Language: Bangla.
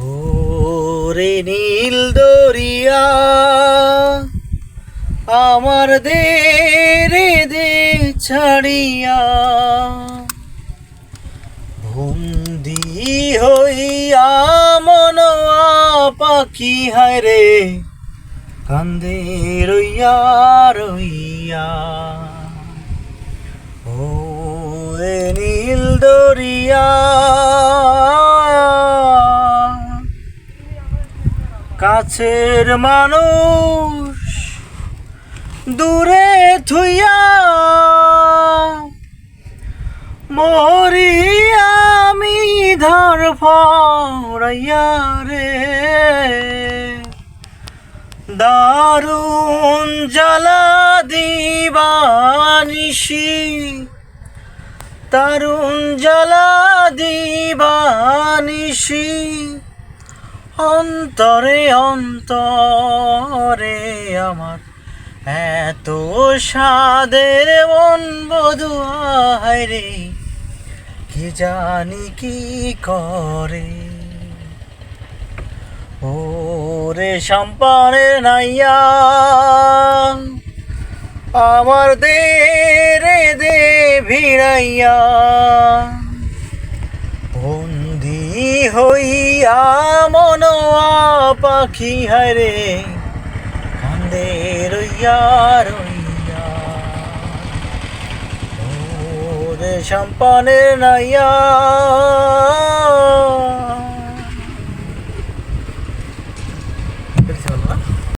ওরে নীল দরিয়া, আমার দে রে দে ছাড়িয়া বন্দি হইয়া মনোয়া পাখি হায় রে, কান্দে রইয়া রইয়া। ও নীল দরিয়া কাছের মানুষ দূরে থুইয়া মরি আমি ধর ফরাইয়া রে। দারুণ জ্বালা দিবানিসি দারুণ জ্বালা দিবানিসি অন্তরে অন্তরে আমার এত সাদের মন বধুয়ায় রে। কি জানি কি করে? ও রে সম্পারে নাইয়া, আমার দে রে দে ভিড়াইয়া। পাখি হইয়া মনোয়া পাখি হরে কান্দে রইয়া রইয়া। ওরে সম্পানের নাইয়া।